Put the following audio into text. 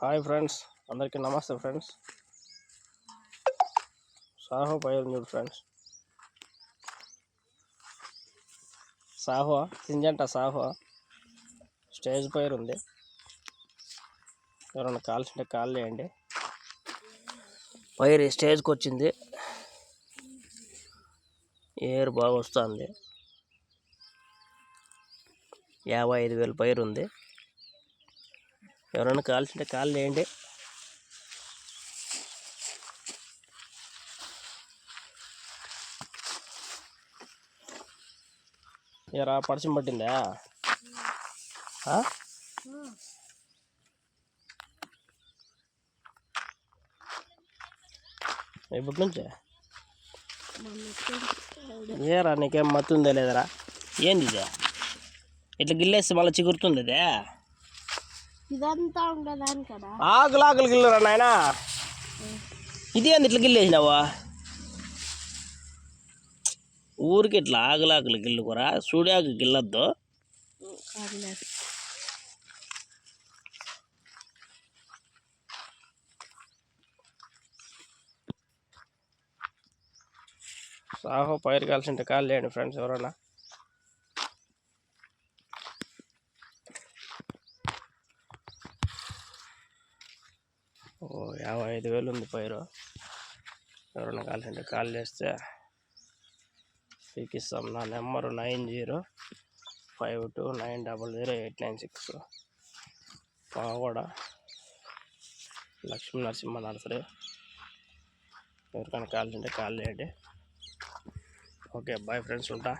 Hi friends అందరికీ నమస్తే friends. సాహో పైరు చూడు ఫ్రెండ్స్. సాహో సింజంట సాహో. స్టేజ్ పైరు ఉంది. ఎవరైనా కాల్సింటే కాల్ చేయండి. పైరు స్టేజ్కి వచ్చింది. ఎయిర్ బాగా వస్తుంది. యాభై ఐదు వేలు పైరు ఉంది. ఎవరైనా కాల్సింటే కాల్ చేయండి. ఎరా పడిచి పట్టిందా? ఆ? నుంచే? ఏరా నీకేం మత్తుందా లేదరా? ఏంది ఇట్లా గిల్లేస్తే మళ్ళీ చిగురుతుంది? అదే ఇదంతా ఉండదాని కదా. ఆకులు ఆకులు గిల్లరా నాయనా? ఇది ఇట్లా గిల్లేసినావా? ఊరికి ఇట్లా ఆకులు ఆకులు గిల్లుకోరా సూర్యాకు గిల్లొద్దు. సాహో పైరు కాల్సింటే కాల్ చేయండి ఫ్రెండ్స్ ఎవరన్నా. ఓ యాభై ఐదు వేలు ఉంది పైరు. ఎవరైనా కాల్సింటే కాల్ చేస్తే ఇస్తాం నా number nine zero five two nine double zero eight nine six. కూడా లక్ష్మీ నరసింహ నర్సరీ. ఎవరికైనా కాల్సింటే కాల్ చేయండి. ఓకే బాయ్ ఫ్రెండ్స్ ఉంటా.